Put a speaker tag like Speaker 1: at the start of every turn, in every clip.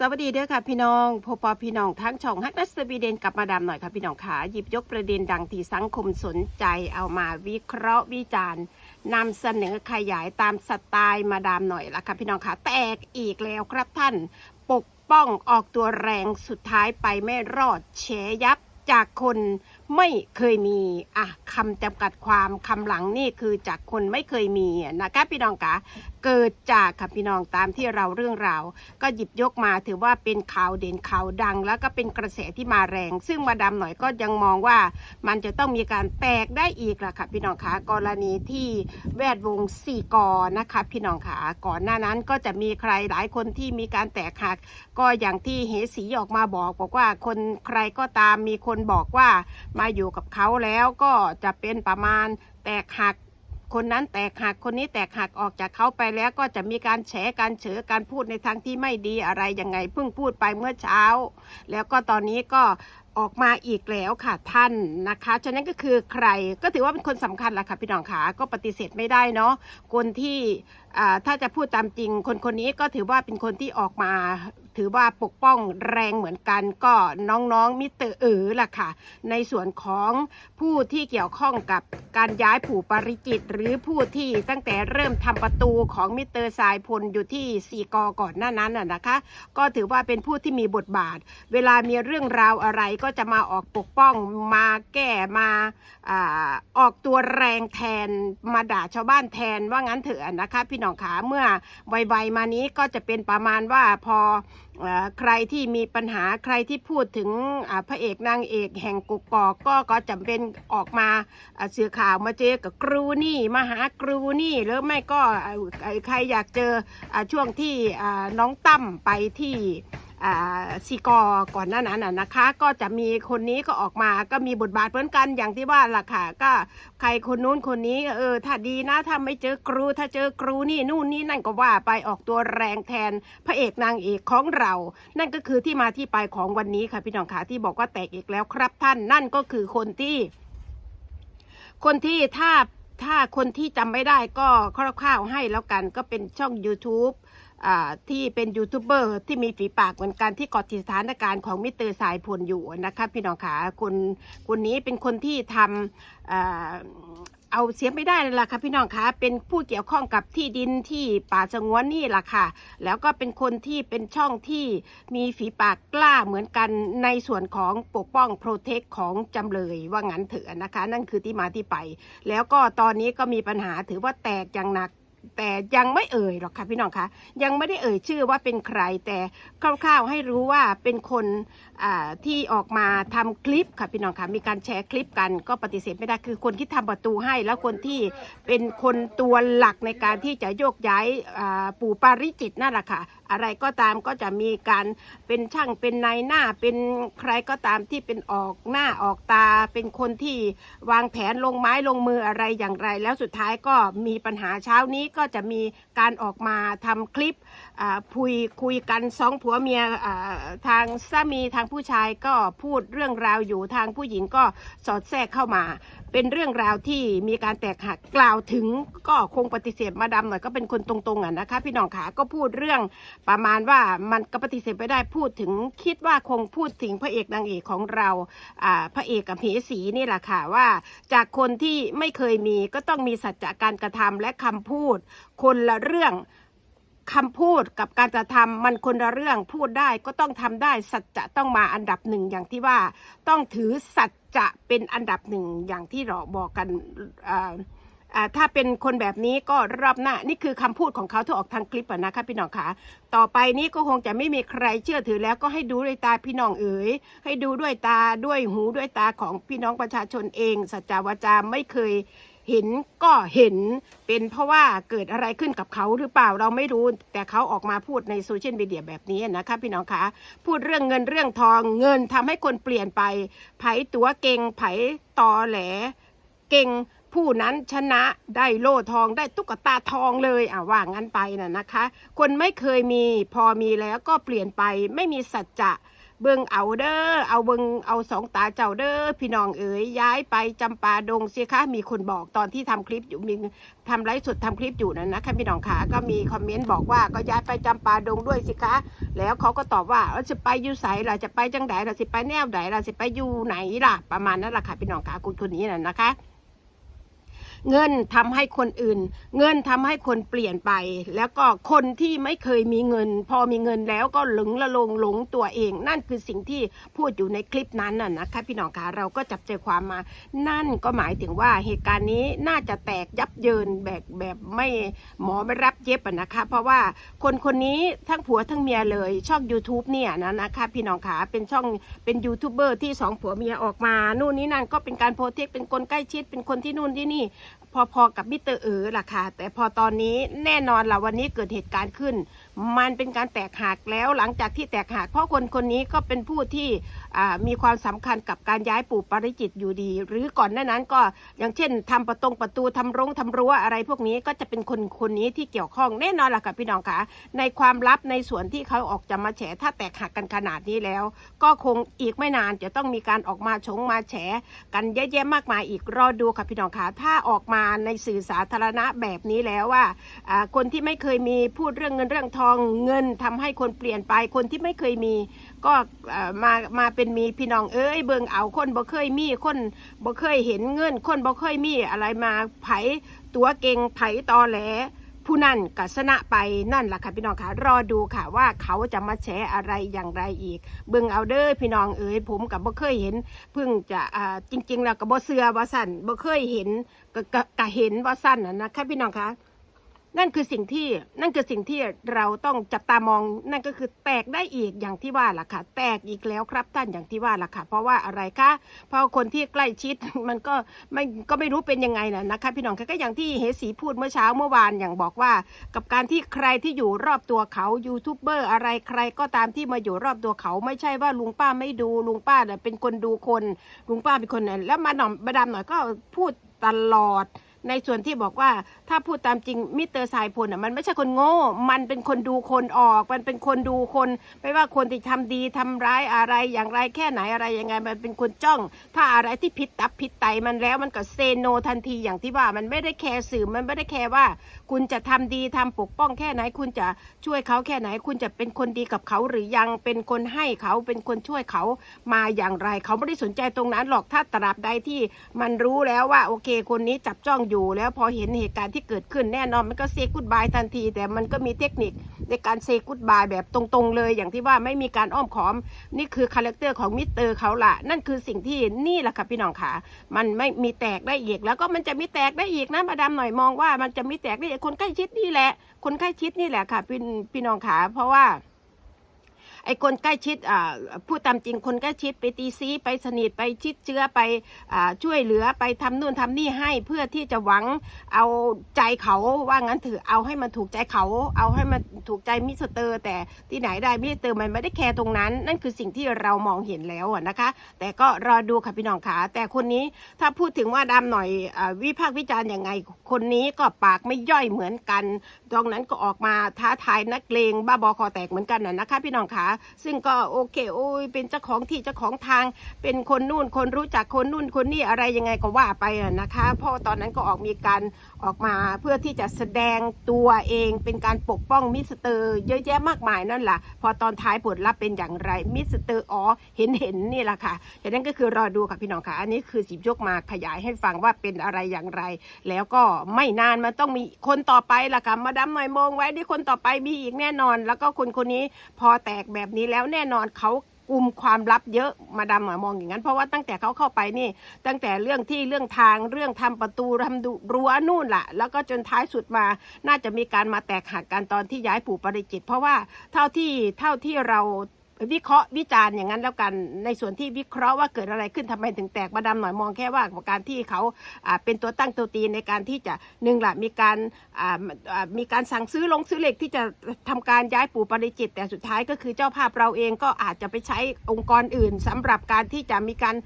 Speaker 1: สวัสดีเด้อค่ะพี่น้องพบปอพี่น้องทั้งช่องฮักนัสวีเดนกับมาดามหน่อยค่ะพี่น้องขาหยิบยกประเด็นดังที่สังคมสนใจเอามาวิเคราะห์วิจารณ์นำเสนอขยายตามสไตล์มาดามหน่อยละค่ะพี่น้องขาแตกอีกแล้วครับท่าน ปกป้องออกตัวแรงสุดท้ายไปไม่รอดเฉยับจากคนไม่เคยมีอะคำจำกัดความคำหลังนี่คือจากคนไม่เคยมีนะคะพี่น้องคะ เกิดจากค่ะพี่น้องตามที่เราเรื่องราว ก็หยิบยกมาถือว่าเป็นข่าวเด่นข่าวดัง แล้วก็เป็นกระแสที่มาแรง ซึ่งมาดามหน่อยก็ยังมองว่ามันจะต้องมีการแตกได้อีกล่ะค่ะพี่น้องคะกรณีที่แวดวงสี่กอนะคะพี่น้องคะก่อนหน้านั้นก็จะมีใครหลายคนที่มีการแตกหัก ก็อย่างที่เหสีออกมาบอกบอกว่าคนใครก็ตามมีคนบอกว่ามาอยู่กับเขาแล้วก็จะเป็นประมาณแตกหัก คนนั้นแตกหักคนนี้แตกหักออกจากเขาไปแล้วก็จะมีการแฉการเฉอการพูดในทางที่ไม่ดีอะไรยังไงเพิ่งพูดไปเมื่อเช้า แล้วก็ตอนนี้ก็ออกมาอีกแล้วค่ะท่านนะคะ ฉะนั้นก็คือใครก็ถือว่าเป็นคนสำคัญแหละค่ะพี่น้องขาก็ปฏิเสธไม่ได้เนาะ คนที่ถ้าจะพูดตามจริง คนคนนี้ก็ถือว่าเป็นคนที่ออกมา ถือว่าปกป้องแรงเหมือนกันก็น้องๆมิเตอร์เอ๋อล่ะค่ะ ในส่วนของผู้ที่เกี่ยวข้องกับการย้ายผู่ปริจิต หรือผู้ที่ตั้งแต่เริ่มทำประตูของมิเตอร์สายพลอยู่ที่สีกอก่อนหน้านั้นนะคะ ก็ถือว่าเป็นผู้ที่มีบทบาท เวลามีเรื่องราวอะไรก็จะมาออกปกป้องมาแก้มาอออกตัวแรงแทนมาด่าชาวบ้านแทนว่างั้นเถอะนะคะ พี่น้องขาเมื่อไวๆมานี้ก็จะเป็นประมาณว่าพอ ใครที่มีปัญหาใครที่พูดถึงพระเอกนางเอกแห่งกุกกอกก็ก็จำเป็นออกมาเสื่อข่าวมาเจอกับครูนี่มาหาครูนี่หรือไม่ก็ใครอยากเจอช่วงที่น้องตั้มไปที่ ซีกอก่อนหน้านั้นนะคะ ก็จะมีคนนี้ก็ออกมาก็มีบทบาทเหมือนกันอย่างที่ว่าล่ะค่ะก็ใครคนนู้นคนนี้เออถ้าดีนะถ้าไม่เจอครูถ้าเจอครูนี่นู่นนี่นั่นก็ว่าไปออกตัวแรงแทนพระเอกนางเอกของเรา นั่นก็คือที่มาที่ไปของวันนี้ค่ะพี่น้องขาที่บอกว่าแตกอีกแล้วครับท่านนั่นก็คือคนที่ คนที่ถ้าถ้าคนที่จำไม่ได้ก็คร่าวๆให้แล้วกันก็เป็นช่อง YouTube ที่เป็นยูทูบเบอร์ที่มีฝีปากเหมือนกันที่เกาะติดสถานการณ์ของมิเตอร์สายพลอยู่นะคะพี่น้องขาคนคนนี้เป็นคนที่ทำอเอาเสียไม่ได้เลยล่ะค่ะพี่น้องคะเป็นผู้เกี่ยวข้องกับที่ดินที่ป่าสงวนนี่ล่ะค่ะ แล้วก็เป็นคนที่เป็นช่องที่มีฝีปากกล้าเหมือนกันในส่วนของปกป้องโปรเทคของจำเลยว่างั้นเถอะนะคะ นั่นคือที่มาที่ไป แล้วก็ตอนนี้ก็มีปัญหาถือว่าแตกอย่างหนัก แต่ยังไม่เอ่ยหรอกค่ะพี่น้องคะยังไม่ได้เอ่ยชื่อว่าเป็นใครแต่คร่าวๆให้รู้ว่าเป็นคนที่ออกมาทำคลิปค่ะพี่น้องคะมีการแชร์คลิปกันก็ปฏิเสธไม่ได้คือคนที่ทำประตูให้ แล้วคนที่เป็นคนตัวหลักในการที่จะโยกย้ายปู่ปาริจิตนั่นแหละค่ะอะไรก็ตามก็จะมีการเป็นช่างเป็นนายหน้าเป็นใครก็ตามที่เป็นออกหน้าออกตา เป็นคนที่วางแผนลงไม้ลงมืออะไรอย่างไร แล้วสุดท้ายก็มีปัญหาเช้านี้ก็จะมีการออกมาทำคลิปอ่าคุยคุยกันสองผัวเมียทางสามีทางผู้ชายก็พูดเรื่องราวอยู่ทางผู้หญิงก็สอดแทรกเข้ามา เป็นเรื่องราวที่มีการแตกหักกล่าวถึงก็คงปฏิเสธมาดาหน่อยก็เป็นคนตรงๆอะนะคะ พี่น้องขาก็พูดเรื่องประมาณว่ามันก็ปฏิเสธไม่ได้พูดถึงคิดว่าคงพูดถึงพระเอกนางเอกของเราพระเอกกับเหสีนี่แหละค่ะว่าจากคนที่ไม่เคยมีก็ต้องมีสัจจะการกระทำและคำพูดคนละเรื่องคำพูดกับการกระทำมันคนละเรื่องพูดได้ก็ต้องทำได้สัจจะต้องมาอันดับหนึ่งอย่างที่ว่า ต้องถือสัจจะเป็นอันดับหนึ่งอย่างที่เราบอกกันถ้าเป็นคนแบบนี้ก็รอบหน้านี่คือคำพูดของเขาที่ออกทางคลิปอะนะคะพี่น้องคะต่อไปนี้ก็คงจะไม่มีใครเชื่อถือแล้วก็ให้ดูด้วยตาพี่น้องเอ๋ยให้ดูด้วยตาด้วยหูด้วยตาของพี่น้องประชาชนเอง สัจจาวาจาไม่เคย เห็นก็เห็นเป็นเพราะว่าเกิดอะไรขึ้นกับเขาหรือเปล่าเราไม่รู้ แต่เขาออกมาพูดในโซเชียลมีเดียแบบนี้นะคะพี่น้องคะพูดเรื่องเงินเรื่องทองเงินทำให้คนเปลี่ยนไป ไผตัวเก่งไผตอแหล เก่งผู้นั้นชนะได้โล่ทองได้ตุ๊กตาทองเลยอะว่างั้นไปน่ะนะคะ คนไม่เคยมีพอมีแล้วก็เปลี่ยนไปไม่มีสัจจะ เบิ่งเอาเด้อ เอาเบิ่งเอาสองตาเจ้าเด้อ พี่น้องเอ๋ยย้ายไปจำปาดงสิคะมีคนบอกตอนที่ทำคลิปอยู่มีทำไลฟ์สดทำคลิปอยู่นั่นนะคะพี่น้องขาก็มีคอมเมนต์บอกว่าก็ย้ายไปจำปาดงด้วยสิคะ แล้วเขาก็ตอบว่าเอ้าจะไปอยู่ไสล่ะจะไปจังไดล่ะสิไปแนวไหนล่ะสิไปอยู่ไหนล่ะ ประมาณนั้นแหละค่ะพี่น้องขาคุณคนนี้น่ะนะคะ เงินทำให้คนอื่น เงินทำให้คนเปลี่ยนไป แล้วก็คนที่ไม่เคยมีเงิน พอมีเงินแล้วก็หลงละลงหลงตัวเอง นั่นคือสิ่งที่พูดอยู่ในคลิปนั้นน่ะนะคะพี่น้องคะเราก็จับใจความมา นั่นก็หมายถึงว่าเหตุการณ์นี้น่าจะแตกยับเยินแบบแบบไม่หมอไม่รับเย็บอะนะคะ เพราะว่าคนคนนี้ทั้งผัวทั้งเมียเลยช่อง YouTube เนี่ยนะนะคะพี่น้องขาเป็นช่องเป็นยูทูบเบอร์ที่สองผัวเมียออกมา นู่นนี่นั่นก็เป็นการโพสเทคเป็นคนใกล้ชิดเป็นคนที่นู่นที่นี่พอๆกับมิเตอร์เอ๋อล่ะค่ะ แต่พอตอนนี้แน่นอนละวันนี้เกิดเหตุการณ์ขึ้น มันเป็นการแตกหักแล้วหลังจากที่แตกหักเพราะคนคนนี้ก็เป็นผู้ที่มีความสำคัญกับการย้ายปู่ปาริจิตอยู่ดี หรือก่อนหน้านั้นก็อย่างเช่นทำประตงประตูทำรงทำรั้วอะไรพวกนี้ก็จะเป็นคนคนนี้ที่เกี่ยวข้องแน่นอนล่ะค่ะพี่น้องค่ะในความลับในส่วนที่เขาออกจะมาแฉถ้าแตกหักกันขนาดนี้แล้ว ก็คงอีกไม่นานจะต้องมีการออกมาชงมาแฉกันเยอะแยะมากมายอีกรอดูค่ะพี่น้องค่ะถ้าออกอกมาในสื่อสาธารณะแบบนี้แล้วว่าคนที่ไม่เคยมีพูดเรื่องเงินเรื่องทองเงินทำให้คนเปลี่ยนไป คนที่ไม่เคยมีก็มามาเป็นมีพี่น้องเอ้ยเบิงเอาคนบ่เคยมีคนบ่เคยเห็นเงินคนบ่เคยมีอะไรมาไผตัวเก่งไผตอแหล ผู้นั่นก็ชนะไปนั่นแหละค่ะพี่น้องค่ะรอดูค่ะว่าเขาจะมาแฉอะไรอย่างไรอีก เบิ่งเอาเด้อพี่น้องเอ๋ยผมกับบ่เคยเห็นเพิ่งจะอ่าจริง ๆ แล้วก็บ่เสือว่าสั่นบ่เคยเห็นก็ก็ก็เห็นว่าสั่นน่ะนะคะพี่น้องค่ะ นั่นคือสิ่งที่นั่นคือสิ่งที่เราต้องจับตามองนั่นก็คือแตกได้อีกอย่างที่ว่าล่ะค่ะ แตกอีกแล้วครับท่านอย่างที่ว่าล่ะค่ะ เพราะว่าอะไรคะเพราะคนที่ใกล้ชิดมันก็ไม่ก็ไม่รู้เป็นยังไงนะนะคะ พี่น้องก็อย่างที่เฮสีพูดเมื่อเช้าเมื่อวานอย่างบอกว่า กับการที่ใครที่อยู่รอบตัวเขายูทูบเบอร์อะไรใครก็ตามที่มาอยู่รอบตัวเขาไม่ใช่ว่าลุงป้าไม่ดูลุงป้าเป็นคนดูคนลุงป้าเป็นคนนั้นแล้วมาหน่อมมาดามหน่อยก็พูดตลอด ในส่วนที่บอกว่าถ้าพูดตามจริงมิสเตอร์สายพลอะมันไม่ใช่คนโง่ มันเป็นคนดูคนออก มันเป็นคนดูคน ไม่ว่าคนที่ทำดีทำร้ายอะไรอย่างไรแค่ไหนอะไรยังไง มันเป็นคนจ้อง ถ้าอะไรที่ผิดตับผิดไตมันแล้วมันก็เซโนทันทีอย่างที่ว่ามันไม่ได้แคร์สื่อมันไม่ได้แคร์ว่า คุณจะทำดีทำปกป้องแค่ไหน คุณจะช่วยเขาแค่ไหน คุณจะเป็นคนดีกับเขาหรือยังเป็นคนให้เขาเป็นคนช่วยเขามาอย่างไร เขาไม่ได้สนใจตรงนั้นหรอกถ้าตราบใดที่มันรู้แล้วว่าโอเค คนนี้จับจ้องอยูู่่แล้วพอเห็นเหตุการณ์ที่เกิดขึ้นแน่นอนมันก็เซกุดบายทันที แต่มันก็มีเทคนิคในการเซกุดบายแบบตรงๆเลย อย่างที่ว่าไม่มีการอ้อมค้อม นี่คือคาแรคเตอร์ของมิสเตอร์เขาละนั่นคือสิ่งที่นี่แหละค่ะพี่น้องค่ะ มันไม่มีแตกได้อีกแล้วก็มันจะมีแตกได้อีกนะมาดามหน่อยมองว่ามันจะมีแตกได้อีกคนใกล้ชิดนี่แหละ คนใกล้ชิดนี่แหละค่ะพี่พี่น้องขาเพราะว่า ไอ้คนใกล้ชิดอ่าพูดตามจริงคนใกล้ชิดไปตีซีไปสนิทไปชิดเชื้อไปอ่าช่วยเหลือไปทำนู่นทำนี่ให้เพื่อที่จะหวังเอาใจเขาว่างั้นถือเอาให้มันถูกใจเขา เอาให้มันถูกใจมิสเตอร์ แต่ที่ไหนได้มิสเตอร์มันไม่ได้แคร์ตรงนั้น นั่นคือสิ่งที่เรามองเห็นแล้วนะคะ แต่ก็รอดูค่ะพี่น้องขาแต่คนนี้ถ้าพูดถึงว่าดำหน่อยอวิพากษ์วิจารณ์ยังไง คนนี้ก็ปากไม่ย่อยเหมือนกัน ตรงนั้นก็ออกมาท้าทายนักเลงบ้าบอคอแตกเหมือนกันน่ะนะคะ พี่น้องขาซึ่งก็โอเคโอ้ยเป็นเจ้าของที่เจ้าของทาง เป็นคนนู่นคนรู้จักคนนู่นคนนี่อะไรยังไงก็ว่าไปอะนะคะพราะตอนนั้นก็ออกมีการออกมาเพื่อที่จะแสดงตัวเองเป็นการปกป้องมิสเตอร์เยอะแยะมากมายนั่นแหละพอตอนท้ายผลลัพธ์เป็นอย่างไรมิสเตอร์อ๋อเห็นเห็นนี่แหละค่ะดังนั้นก็คือรอดูค่ะพี่น้องค่ะ อันนี้คือสิบยกมาขยายให้ฟังว่าเป็นอะไรอย่างไร แล้วก็ไม่นานมันต้องมีคนต่อไปล่ะค่ะมาดามหน่อยมองไว้ที่คนต่อไปมีอีกแน่นอน แล้วก็คนคนนี้พอแตกแบบนี้แล้วแน่นอนเขากุมความลับเยอะมาดามหมามองอย่างนั้น เพราะว่าตั้งแต่เขาเข้าไปนี่ ตั้งแต่เรื่องที่เรื่องทางเรื่องทำประตูทำดูรั้วนู่นล่ะ แล้วก็จนท้ายสุดมาน่าจะมีการมาแตกหักกันตอนที่ย้ายปู่ปริจิต เพราะว่าเท่าที่เท่าที่เรา วิเคราะห์วิจารณ์อย่างนั้นแล้วกันในส่วนที่วิเคราะห์ว่าเกิดอะไรขึ้นทำไมถึงแตกมาดามหน่อยมองแค่ว่าการที่เขาเป็นตัวตั้งตัวตีในการที่จะหนึ่งละมีการมีการสั่งซื้อลงซื้อเหล็กที่จะทำการย้ายปู่ปริจิต แต่สุดท้ายก็คือเจ้าภาพเราเองก็อาจจะไปใช้องค์กรอื่นสำหรับการที่จะมีการ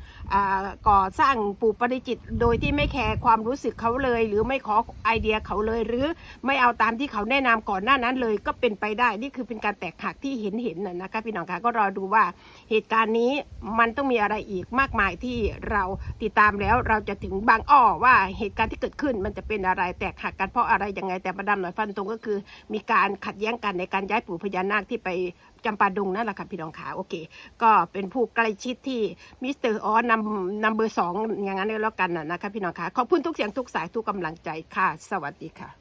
Speaker 1: ก่อสร้างปู่ปริจิต โดยที่ไม่แคร์ความรู้สึกเขาเลย หรือไม่ขอไอเดียเขาเลย หรือไม่เอาตามที่เขาแนะนำก่อนหน้านั้นเลยก็เป็นไปได้นี่คือเป็นการแตกหักที่เห็นเห็นน่ะนะคะพี่น้องคะก็รอดูว่าเหตุการณ์นี้มันต้องมีอะไรอีกมากมายที่เราติดตามแล้วเราจะถึงบางอ้อว่าเหตุการณ์ที่เกิดขึ้นมันจะเป็นอะไรแตกหักกันเพราะอะไรยังไงแต่มาดามหน่อยฟันตรงก็คือ มีการขัดแย้งกันในการย้ายปู่พญานาคที่ไปจำปาดงนั่นแหละค่ะพี่น้องขาโอเค ก็เป็นผู้ใกล้ชิดที่มิสเตอร์อ๋อนำนำเบอร์สองอย่างนั้นแล้วกันนะนะคะพี่น้องขาขอบคุณทุกเสียงทุกสายทุกกำลังใจค่ะ สวัสดีค่ะ